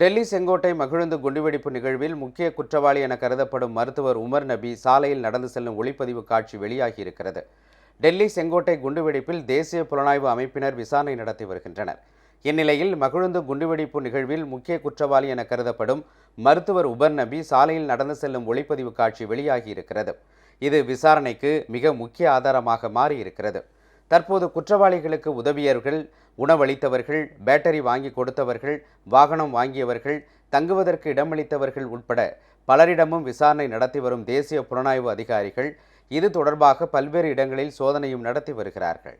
டெல்லி செங்கோட்டை மகிழுந்து குண்டுவெடிப்பு நிகழ்வில் முக்கிய குற்றவாளி என கருதப்படும் மருத்துவர் உமர் நபி சாலையில் நடந்து செல்லும் ஒளிப்பதிவு காட்சி வெளியாகியிருக்கிறது. டெல்லி செங்கோட்டை குண்டுவெடிப்பில் தேசிய புலனாய்வு அமைப்பினர் விசாரணை நடத்தி வருகின்றனர். இந்நிலையில் மகிழுந்து குண்டுவெடிப்பு நிகழ்வில் முக்கிய குற்றவாளி என கருதப்படும் மருத்துவர் உபர் நபி சாலையில் நடந்து செல்லும் ஒளிப்பதிவு காட்சி வெளியாகியிருக்கிறது. இது விசாரணைக்கு மிக முக்கிய ஆதாரமாக மாறியிருக்கிறது. தற்போது குற்றவாளிகளுக்கு உதவியவர்கள் உணவளித்தவர்கள் பேட்டரி வாங்கி கொடுத்தவர்கள் வாகனம் வாங்கியவர்கள் தங்குவதற்கு இடமளித்தவர்கள் உட்பட பலரிடமும் விசாரணை நடத்தி வரும் தேசிய புலனாய்வு அதிகாரிகள் இது தொடர்பாக பல்வேறு இடங்களில் சோதனையும் நடத்தி வருகிறார்கள்.